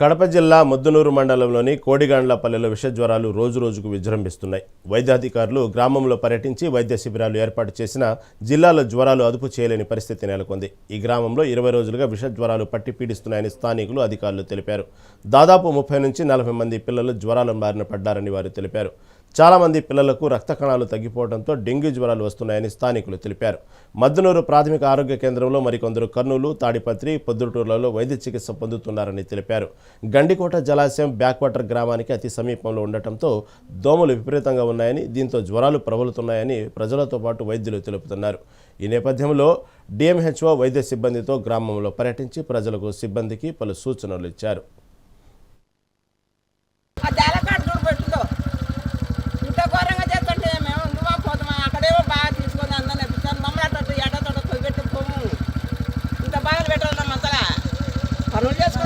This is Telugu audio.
కడప జిల్లా ముద్దునూరు మండలంలోని కోడిగాండ్లపల్లెలో విషజ్వరాలు రోజు రోజుకు విజృంభిస్తున్నాయి. వైద్యాధికారులు గ్రామంలో పర్యటించి వైద్య శిబిరాలు ఏర్పాటు చేసినా జిల్లాలో జ్వరాలు అదుపు చేయలేని పరిస్థితి నెలకొంది. ఈ గ్రామంలో ఇరవై రోజులుగా విషజ్వరాలు పట్టి పీడిస్తున్నాయని స్థానికులు అధికారులు తెలిపారు. దాదాపు ముప్పై నుంచి నలభై మంది పిల్లలు జ్వరాల బారిన పడ్డారని వారు తెలిపారు. చాలామంది పిల్లలకు రక్త కణాలు తగ్గిపోవడంతో డెంగ్యూ జ్వరాలు వస్తున్నాయని స్థానికులు తెలిపారు. మద్దునూరు ప్రాథమిక ఆరోగ్య కేంద్రంలో మరికొందరు కర్నూలు తాడిపత్రి పొద్దుటూరులలో వైద్య చికిత్స పొందుతున్నారని తెలిపారు. గండికోట జలాశయం బ్యాక్వాటర్ గ్రామానికి అతి సమీపంలో ఉండటంతో దోమలు విపరీతంగా ఉన్నాయని దీంతో జ్వరాలు ప్రబలుతున్నాయని ప్రజలతో పాటు వైద్యులు తెలుపుతున్నారు. ఈ నేపథ్యంలో డిఎంహెచ్ఓ వైద్య సిబ్బందితో గ్రామంలో పర్యటించి ప్రజలకు సిబ్బందికి పలు సూచనలు ఇచ్చారు. Harold